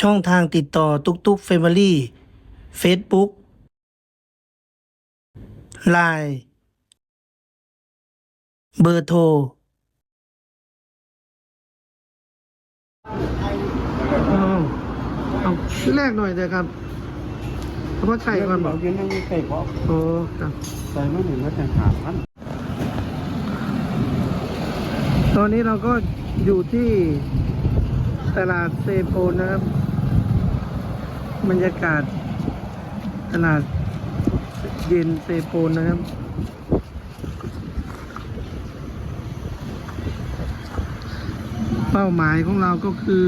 ช่องทางติดต่อตุกตุกเฟมิลี่เฟซบุ๊กไลน์เบอร์โทร เอาชื่อแรกหน่อยเลยครับเพราะว่าไก่ก่อนบอกยืนนั่งใกล้เพราะโอ้ครับ ใส่ไม่ถึงก็จะหาพันตอนนี้เราก็อยู่ที่ตลาดเซโปนนะครับ บรรยากาศตลาดเย็นเซโปนนะครับ เป้าหมายของเราก็คือ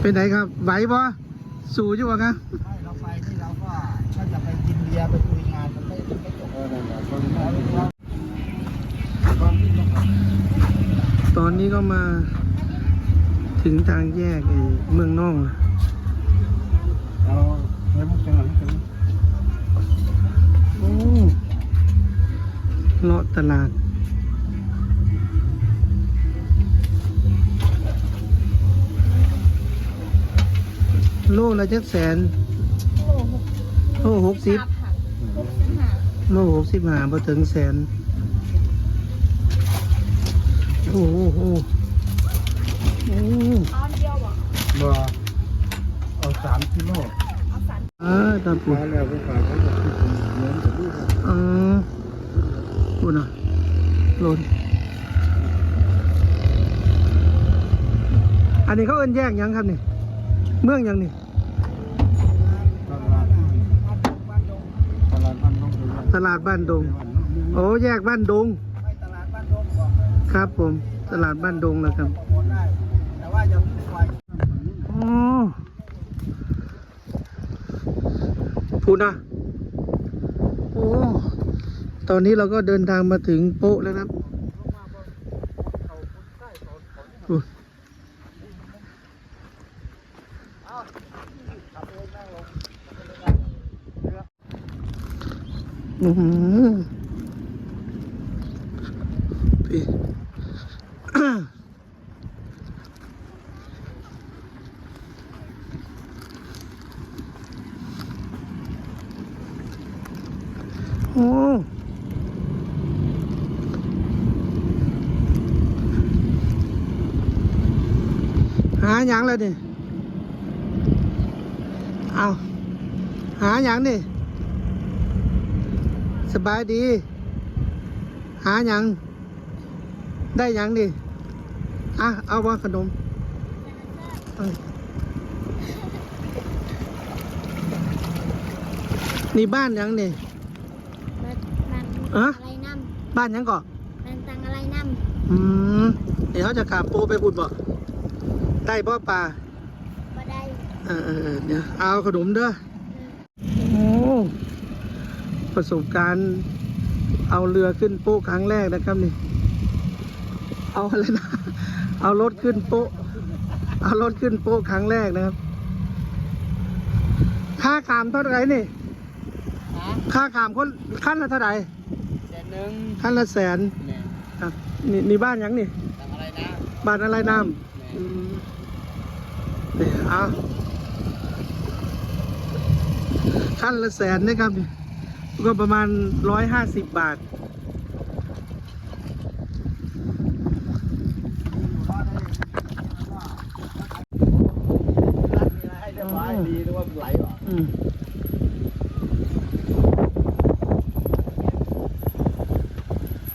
เป็นไหนครับ ไหวปะสู่อยู่ปะครับไม่เราไปที่เราก็ก็จะไปกินเบียร์ไปคุยงานมันไม่ไม่จบเออนั่นแหละคน ตอนนี้ก็มาถึงทางแยกไอ้เมืองน่องอะเอาเฮ้ยมันเป็นหลังเป็นโอ้เลาะตลาด โลละจักแสน โลหกสิบโลหกสิบห้าพอถึงแสน โอ้โหโอ้โหโอ้เอาเดียวบอกบ่เอาสามกิโลเอาสันเออตาปุ๋มาแล้วผู้ขายเขาจะคิดเหมือนกับลูกเออพูดหน่อยโหลนอันนี้เขาเอิ้นแยกหยังครับนี่เมืองหยังนี่ตลาดตลาดบ้านน้องคือตลาดบ้านดงโอ้แยกบ้านดง ครับผมตลาดบ้านดงนะครับโปรโมทได้แต่ว่าอย่าเพิ่งปล่อยอ๋อพูดนะโอ้ตอนนี้เราก็เดินทางมาถึงโป๊ะแล้วครับโอ้อื้ หาหยังเลยดิเอาหาหยังดิสบายดี หาหยัง ได้หยังดิอะ เอาว่าขนมเอานี่บ้านหยังนี่มันอะ อะไรน้บ้านหยังก่อำมันตังอะไรน้อืมเดี๋ยวเขาจะขาบปูไปพูดบ่ ได้บ่ปลาำบ่ได้เออเออเออเดี๋ยวเอาขนมเด้อโอ้ประสบการณ์ เอาเรือขึ้นโป๊ะครั้งแรกนะครับนี่ เอาอะไรนะเอารถขึ้นโป๊ะ เอารถขึ้นโป๊ะครั้งแรกนะครับ ค่าขามเท่าไหร่นี่ค่าขามคนขั้นละเท่าไหร่เดือนหนึ่งขั้นละแสนเนี่ยครับนี่นี่บ้านหยังนี่ทำอะไรนะบ้านอะไรน้ำอืม นี่เอาขั้นละแสนนะครับนี่ก็ประมาณร้อยห้าสิบบาทรัดมีอะไรให้เรียบร้อยดีหรือว่าไหลหรออืม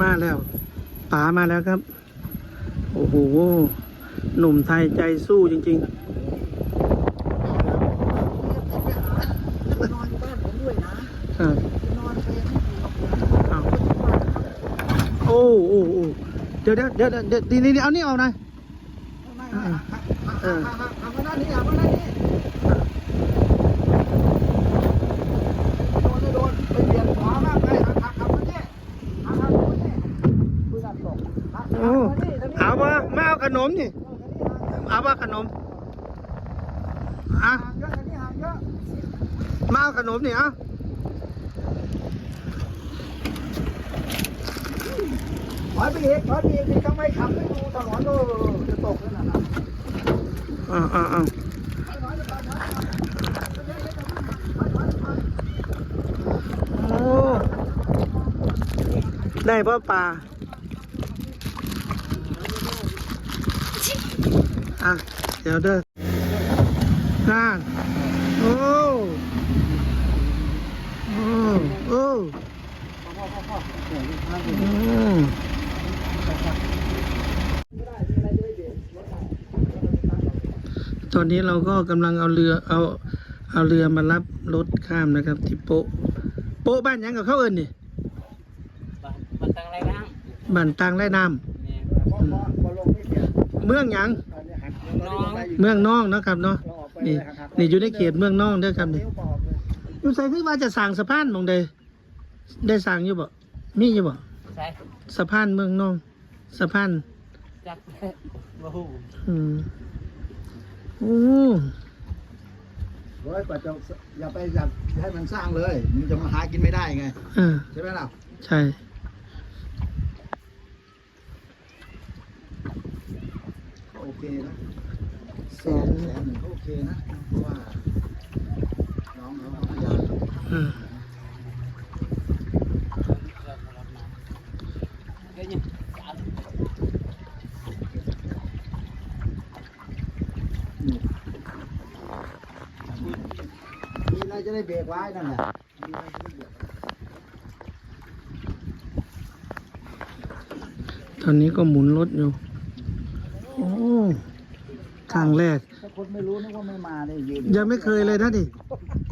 มาแล้วป๋ามาแล้วครับ โอ้โห หนุ่มไทยใจสู้จริงนอนอยู่บ้านผมด้วยนะ ๆครับ นอนไป เอาโอ้โอ้โอ้เดี๋ ยวเดี๋ยวเดี๋ยวเดี๋ยวนี่นี่เอานี่ออกหน่อยไม่ไม่เออเอามาด้านนี้เอามาด้านนี้โดนไม่โดนไปเบียดขวามากไปหักหักหักมาเนี่ยหักหักมาเนี่ยคุยกันตกหักหักโอ้มานี่ตรงนี้เอาว่าไม่เอาขนมนี่เอาว่าขนมอะห่างเยอะอันนี้ห่างเยอะมาเอาขนมนี่เอา ถอยไปอีกถอยไปอีกทำไมขับไม่ดูถนนเออจะตกแล้วนะอ้าอ้าอ้าโอ้ได้ป่ะปลาอะ เดี๋ยวเด้อน่าโอ้โอ้โอ้อืม ตอนนี้เราก็กำลังเอาเรือเอาเอาเรือมารับรถข้ามนะครับ ที่โป๊ะโป๊ะบ้านหยังกับเขาเอิญนี่มันตั้งอะไรนะบ้านตังและน้เนี่ยพอพอพอลงไม่เสียำเมืองหยังอันนี้หักเราได้ลงได้อยู่เมืองน้องเนาะครับเนาะเราออกไปนี่เลยหักๆนี่อยู่ในเขตเมืองน้องเด้อครับนี่เลี้ยวปอกเลยอยู่ใส่คือว่าจะสั่งสะพานหมองใดได้สั่งอยู่บ่มีอยู่บ่ใช่สะพานเมืองน้อง สะพานจักบ่ฮู้อืมโอ้ร้อยกว่าจะอย่าไปอยากให้มันสร้างเลยมันจะมาหากินไม่ได้ไงเออใช่ไหมล่ะใช่ก็โอเคนะแสนแสนหนึ่งก็โอเคนะเพราะว่าน้องเขาพยายาม เออ เดี๋ยวนี้ มีอะไร จะได้เบรกไว้นั่นแหละมีอะไรจะได้เบรกตอนนี้ก็หมุนรถอยู่ โอ้ครั้งแรก ถ้าคนไม่รู้นึกว่าไม่มาเนี่ยยืนยังไม่เคยเลยนะดิ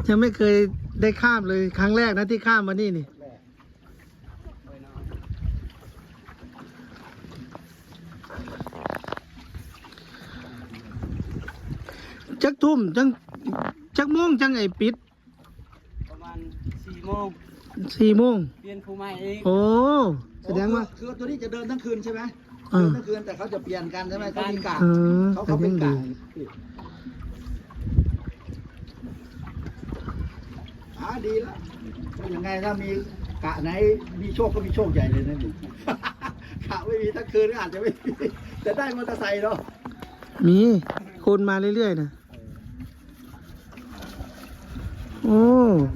ยังไม่เคยได้ข้ามเลยครั้งแรกนะที่ข้ามมานี่นี่ จักทุ่มจังจักโมงจังไอปิดประมาณ4 โมงสี่โมงเปลี่ยนผู้ใหม่เองโอ้แสดงว่า คือตัวนี้จะเดินทั้งคืนใช่ไหมเอเดิอนทั้งคืนแต่เขาจะเปลี่ยนกันใช่ไหมเขามีกะเออเขาเขาเป็นกะดีอ่าดีแล้วก็ยังไงถ้ามีกะไหนมีโชคก็มีโชคใหญ่เลยนะนี่กะไม่มีทั้งคืนก็อาจจะไม่มีแต่ได้มอเตอร์ไซค์เนาะมีคนมาเรื่อยๆนะ โอ้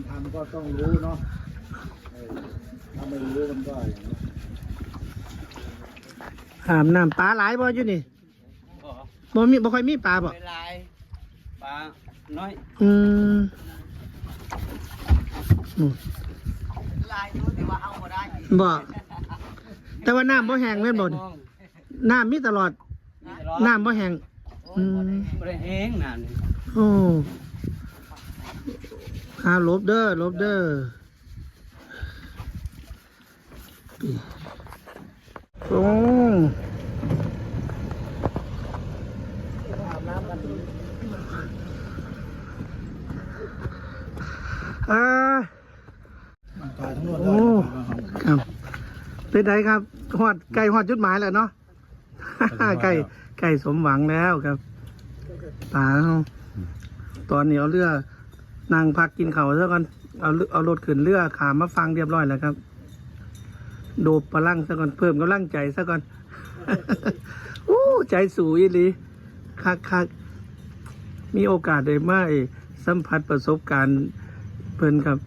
ทำก็ต้องรู้เนาะเออถ้าไม่รู้มันก็อย่างนี้หามน้ำปลาหลายบ่อยู่นี่บ่บ่มีบ่ค่อยมีปลาบ่เวลายปลาน้อยอืมอืมลายอยู่แต่ว่าเอาบ่ได้บ่แต่ว่าน้ำบ่แห้งแม่นบ่นี่น้ำมีตลอด น้ำบ่แห้งอืมบ่ได้แห้งนั่นโอ้ อาลบเด้อลบเด้อโอ้อ่าโอ้ครับเป็นไงครับหอดไก่หอดจุดหมายแล้วเนาะไก่ไก่สมหวังแล้วครับป่าเอาตอนนี้เอาเรือ นั่งพักกินเขาวซะก่อนเอาเรือเอารถขึ้นเรือขามมาฟังเรียบร้อยแล้วครับ โดบพลังซะก่อนเพิ่มกำลังใจซะก่อนอู้ใจสูอีหลีคักคักมีโอกาสได้มาสัมผัสประสบการณ์เพิ่นครับ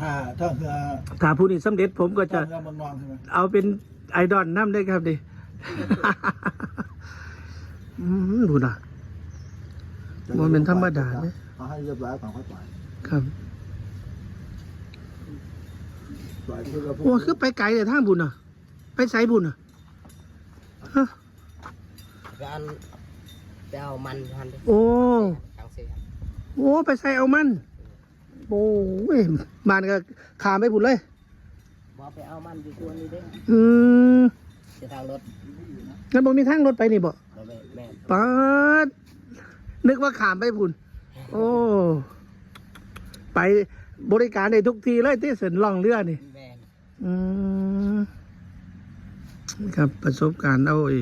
ถ้าถ้าเรือถ้าผู้นี้สำเร็จผมก็จะถ้าเรือมันนองใช่ไหมเอาเป็นไอดอลน้ำได้ครับดิ อืมดูนะ มันเป็นธรรมดาเนี่ยเอาให้เรียบร้อยก่อนค่อยปล่อยครับปล่อยเพื่อพวกโอ้คือไปไกลแต่ทางบุญอะ ไปไสบุญอะฮะการไปเอามันทันเด้โอ้ทางเสียโอ้ไปใส่เอามันโอ้ยมันก็ขามไปบุญเลยบ่ไปเอามันอยู่ตัวนี้เด้อืมจะทางรถงั้นบอกมีทางรถไปนี่บ่บ่แม่แม่ปาด นึกว่าขามไปบุญโอ้ ไปบริการในทุกทีเลยที่เส้นล่องเรือนี่ แม่อืมครับประสบการณ์เอาไอ้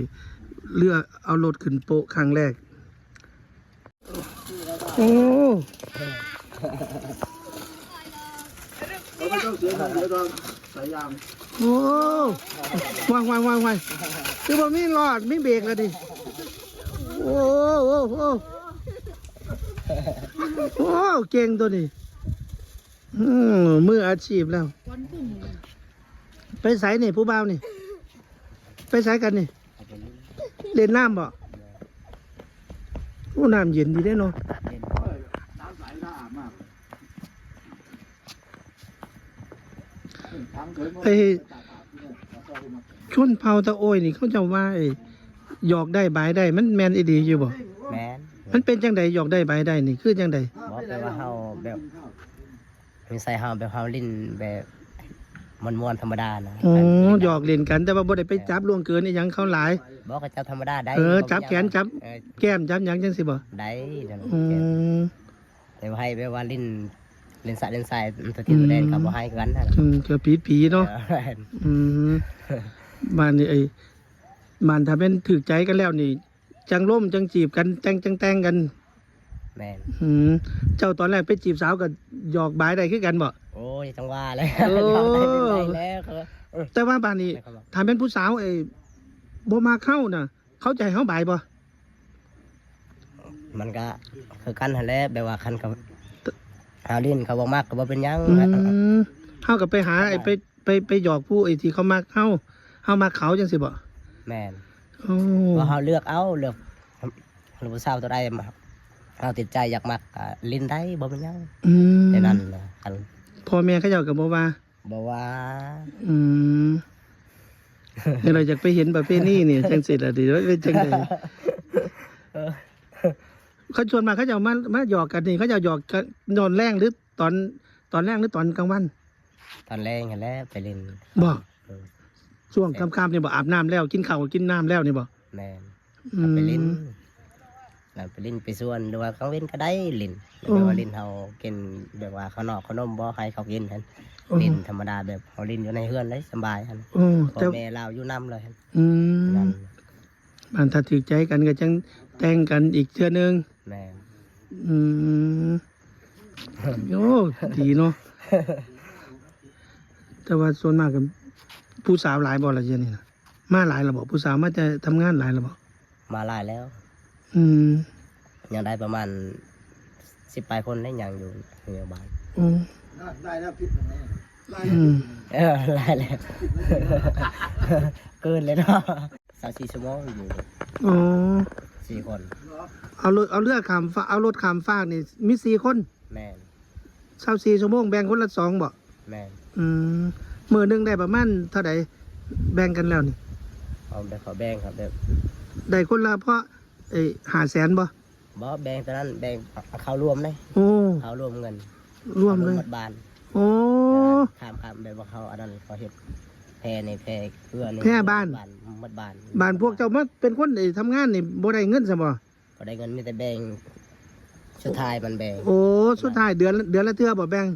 เรือเอารถขึ้นโป๊ะครั้งแรก โอ้เราไม่ต้องเสียเงินเดี๋ยวเราสายยางโอ้วางวางวางวางคือบ่มีรอดมีเบรกแล้วดิ โอ้โหโอ้ โหโอ้เก่งตัวนี้อืมมืออาชีพแล้ว ไปใส่นี่ผู้บ่าวนี่ ไปใส่กันนี่ เล่นน้ำบ่โอ้น้ำเย็นดีได้เนาะน้ำใสสะอาดมากทั้งเคยมาไอ้ชนเผาตะโอยนี่เขาจะว่าไอ้หยอกได้บายได้ มันแมนอีดีอยู่บ่แม่น มันเป็นจังใดหยอกได้บายได้นี่คือจังใดบอกไปว่าเฮาแบบมีใส่เฮาแบบเฮาลิ้นแบบมันมวนๆธรรมดานะอ๋อหยอกเล่นกัน แต่ว่าบ่ได้ไปจับล่วงเกินอีหยังเขาหลายบอกกับเจ้าธรรมดาได้เออบ่มีจับแขนจับเออแก้มจับหยังจังสิบ่ได้นั่นอืมแต่ว่าให้แบบว่าลิ้นลิ้นสายลิ้นสายมันตัวที่ตัวแดงกับบ่ให้กันนั่นอืมก็ผีผีๆเนาะเอออืมบ้านนี่ไอ้บ้านถ้าเป็นถือใจกันแล้วนี่ จังล่มจังจีบกันจังจังแต่งกันแม่นอืมเจ้าตอนแรกไปจีบสาวกับหยอกบายได้คือกันบ่ โอ้ยจังว่าเลยโอ้ยอมได้เป็นไรแล้วเขาเออแต่ว่าบ้านนี้ให้เขาบอกถ้าเป็นผู้สาวไอ้บ่มาเข้าน่ะ เขาใจเขาบายบ่มันก็คือกันหั่นแหละแบบว่าคันเขาเฮาลิ้นเขาบ่มักก็บ่เป็นหยังอืมเฮากับไปหาไอ้ไปไปไปหยอกผู้ไอ้ที่เขามาเข้าเฮามาเขาจังสิบ่ แม่นโอ้ ก็เฮาเลือกเอาเลือกลูกสาวตัวใดมาเฮาติดใจอยากมักก็ลิ้นได้บ่เป็นหยังอืมแต่นั้นนะคันพ่อแม่เขาเจ้าก็บ่ว่าบ่ว่าอืมนี่เราอยากไปเห็นประเภทนี้นี่จังสิล่ะดิว่าเป็นจังไดเขาชวนมาเขาจะเอามามาหยอกกันนี่เขาจะหยอกกันนอนแรงหรือตอนตอนแรกหรือตอนกลางวัน ตอนแรกเห็นแล้วไปเล่นบอกเออ ช่วงค่ำๆนี่บอกอาบน้ำแล้วกินข้าวกินน้ำแล้วนี่บอกแม่นอืก็มไปเล่นแล้วไปเล่นไปส่วนหรือว่าเขาเว้นก็ได้เล่นโอ้แบบว่าเล่นเฮากินแบบว่าข้าวนอกขนมบ่ให้เขากินหั่นโอ้เล่นธรรมดาแบบเฮาเล่นอยู่ในเฮือนเลยสบายหั่นโอ้พ่อแต่แม่เราอยู่นํเลยหั่นอืมนั่นมันถ้าถือใจกันก็จังแต่งกันอีกเทื่อนึง แม่นอืมโอ้ดีเนาะ แต่ว่าส่วนมากกัน ผู้สาวหลายบ่ละเจนี่นะมาหลายระบอกผู้สาวมาจะทำงานหลายระบอกมาหลายแล้ว อืมยังได้ประมาณ10ปลายคนได้ยังอยู่โรงพยาบาลโอ้ได้แล้วพิษตรงนี้ได้อืมเออหลายแล้วเกินเลยเนาะ24ชั่วโมงอยู่อ๋อสี่คนเอารถเอาเรือขามฟ้าเอารถขามฟากนี่มีสี่คน แม่นเช้าสี่ชั่วโมงแบ่งคนละสองบ่แม่นอืม มือหนึ่งได้ประมาณเท่าไหร่แบ่งกันแล้วนี่ เอาแบบขอแบ่งครับแบบได้คนละเพราะไอ้หาแสนบ่บอแบ่งตอนนั้นแบ่งเอาเข้ารวมเลยโอ้เขารวมเงินรวมเลยหมดบานโอ้ ข้ามข้ามแบบว่าเขาอันนั้นเขาเห็ดแพรในแพรเพื่อในแพร่บ้าน หมดบานบ้านพวกเจ้ามาเป็นคนไอ้ทำงานนี่บ่ได้เงินซะบ่ก็ได้เงินมีแต่แบ่งสุดท้ายมันแบ่งโอ้สุดท้ายเดือนละเดือนละเทื่อบ่แบ่ง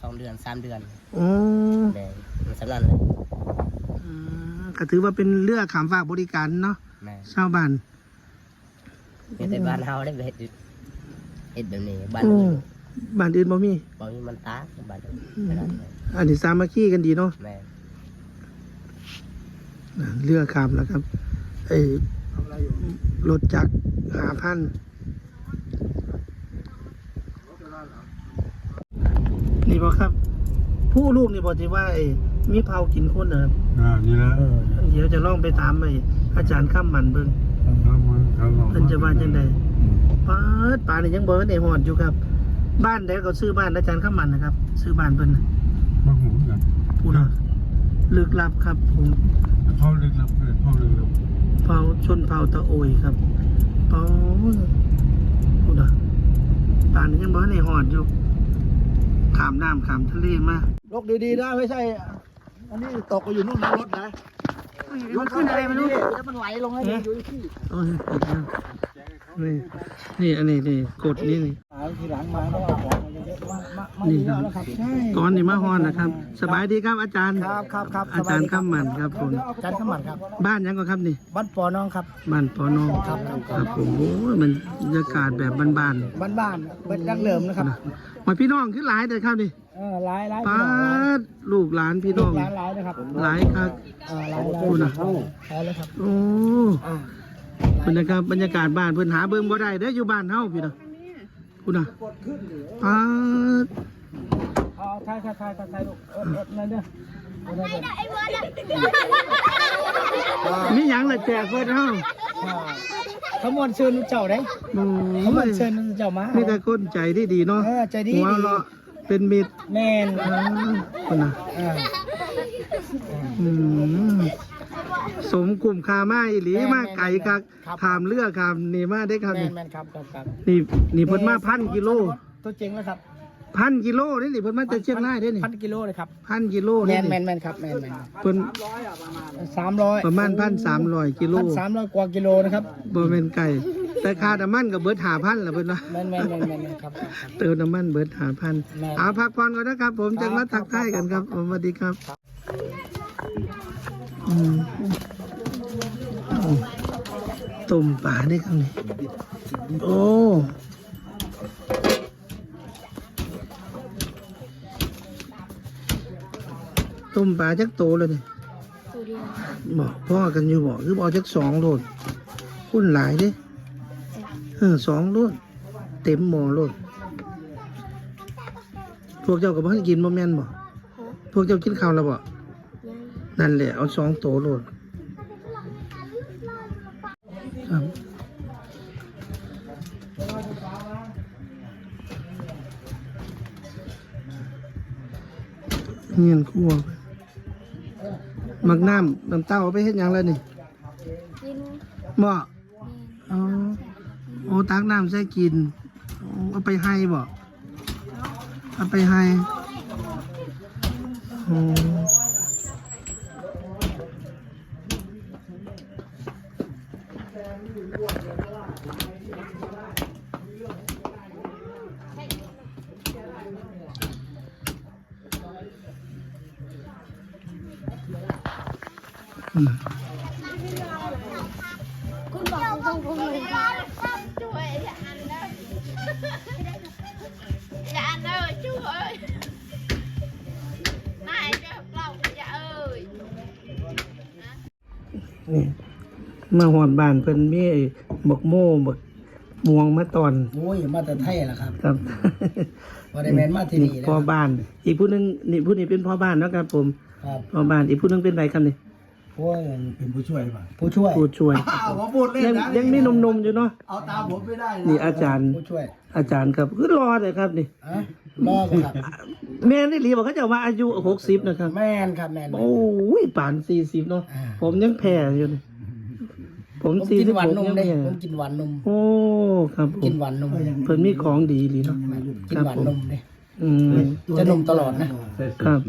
สองเดือนสามเดือนโอ้แบ่งมันสำนันเลยอืมก็ถือว่าเป็นเรือขามฟากบริการเนาะแม่ชาวบ้าน มีแต่บ้านเฮาได้เห็ดอยู่เห็ดแบบนี้บ้านโอ้อื่นบ้านอื่นบ่มีบางทีมันตากบ้านอื่นอืมไม่ได้เลยอันนี้สามัคคีกันดีเนาะ แม่น่ะเรือขามแล้วครับไอ้รถจักรหาพัน นี่บ่ครับ ผู้ลูกนี่บ่ที่ว่าไอ้มีเผากินคนนะครับอ่านี่แหละเดี๋ยวจะลองไปถามไอ้อาจารย์ข้ามมันเบิ่งทำมันทำเพิ่นจะว่าจังไดปาดป่านนี่ยังบ่ได้ฮอดอยู่ครับ บ้านใดก็ซื้อบ้านอาจารย์ข้ามมันนะครับ ซื้อบ้านเพิ่นน่ะมาหูกันผู้น่ะลึกลับครับผมพ่อลึกลับเลยพ่อลึกลับเผาชนเผาตะโอยครับเผาผู้น่ะป่านนี้ยังบ่ได้ฮอดอยู่ ขามน้ำขามทะเลมาลกดีๆนะไม่ใช่ อันนี้ตกไปอยู่นู่นในรถนะมันขึ้นอะไรไม่รู้แล้วมันไหลลงให้ดูที่โอ้ยติดแล้วนี่นี่อันนี้นี่กดนี่นี่หาทีหลังมาก็เอาของมาเยอะๆมามามานี่ดีครัแล้วบนะครับใช่ตอนนี้มาฮอนนะครับ สบายดีครับอาจารย์ครับครับครับอาจารย์ข้ามมันครับผมอาจารย์ขมันครับ บ้านยังก็ครับนี่บ้านปอน้องครับบ้านปอนองครับครับผมโอ้ยมันบรรยากาศแบบบ้านบ้านบ้านๆเป็นดั้งเดิมนะครับ ๆนะมาพี่น้องขึ้นหลายเลยครับนี่เออหลายหลายป้าดลูกหลานพี่น้อง หลายหลายนะครับหลายครับ เออหลายหลายพูดนะหลายเลยครับโอ้อ่าบรรยากาศบรรยากาศบ้านเพิ่นหาเบิ่งบ่ได้เด้ออยู่บ้านเฮาพี่น้องพูดนะป้าดเอาถ่ายถ่ายถ่ายถ่ายถ่ายลูกเออเออนั่นเด้อเอาเด้อเด้อไอ้เบิร์ดอะมีหยังล่ะแจกเพิ่นเฮาอ่า เขามวนเชิญเจ้าได้โอ้เขามวนยเชิญเจ้ามามีแต่คนใจดีๆเนาะเออใจดีหัวเราะเป็นมิตรแม่นอ่าพูดนะอ่าอืมสมกลุ่มคามาอีหลีแม่นมาไก่คักครับขามเรือขามนี่มาได้ครับแม่นี่นแม่นครับครับครับนี่นี่เพิ่นมาพันกิโลตัวจริงแล้วครับ พันกิโลนี่นี่เพิ่นมาจากเชียงรายเด้นี่พันกิโลเลยครับพันกิโลแมนี่นแมนี่นแมนครับแมนแมนเพิ่นสามร้อยประมาณพันสามร้อยกิโลพันสามร้อยกว่ากิโลนะครับบ่แม่นไก่แต่ค่าน้ำมันก็เบิดหาพันละเพิ่นว่าแมนแมนแมนแมนครับครับครับเติมน้ำมันเบิดหาพันแม่น เอาพักผ่อนก่อนนะครับ ผมจะมาทักทายกันครับผมสวัสดีครับอืมต้มปลาได้ครับนี่โอ้ ต้มปลาจักโตเลยนี่ตัวเดียวบอกพ่อกันอยู่บอกคือบอกจักสองโลดคุณหลายเด้เออสองโลดเต็มหม้อโลดพวกเจ้ากับพ่อกินบ่แม่นบ่พวกเจ้ากินข้าวแล้วบ่ยังนั่นแหละเอาสองโตโลดครับเงียนครั วมักน้ำน้ำเต้าเอาไปเฮ็ดหยังแล้วนี่กินบ่อ๋อโอ้ตักน้ำใส่กินโอ้เอาไปให้บ่เอาไปให้โอ้ คุณบอกตรงๆผมเลย chú ơi dạ anh ơi dạ anh ơi chú ơi này cho hợp lòng dạ ơi นี่มาหอดบ้านเพิ่นมีบักโม่บักม่วงมาตอนโอ้ยมาแต่ไทยล่ะครับครับบ่ได้แม่นมาที่นี่เลยพ่อบ้าน อีกผู้หนึงนี่ผู้นี้เป็นพ่อบ้านเนาะครับผมครับพ่อบ้านอีกผู้หนึงเป็นไรครับนี่ โอ้ยเป็นผู้ช่วยป่ะผู้ช่วยผู้ช่วย อ้าวผมพูดเล่นยังนะยังมีหนมๆอยู่เนาะ เอาตามผมไม่ได้ะนี่อาจารย์ ผู้ช่วยอาจารย์ครับคือรอเลยครับนี่ อะรอบ่ครับ แม่นี่หลีบอกเขาจะว่าอายุหกสิบนะครับ แม่นครับแม่นโอ้ยป่านสี่สิบเนาะ อ่า ผมยังแพ้อยู่นี่ผมผมสี่กินสิบหวานหกนมยังเด้แพ้ผมกินหวานนม โอ้ ครับผกิมนหวานนมเพิ่นมีของดีหลีเนาะ กินหวานนมเด้อืมจะนมตลอดนะ ครับ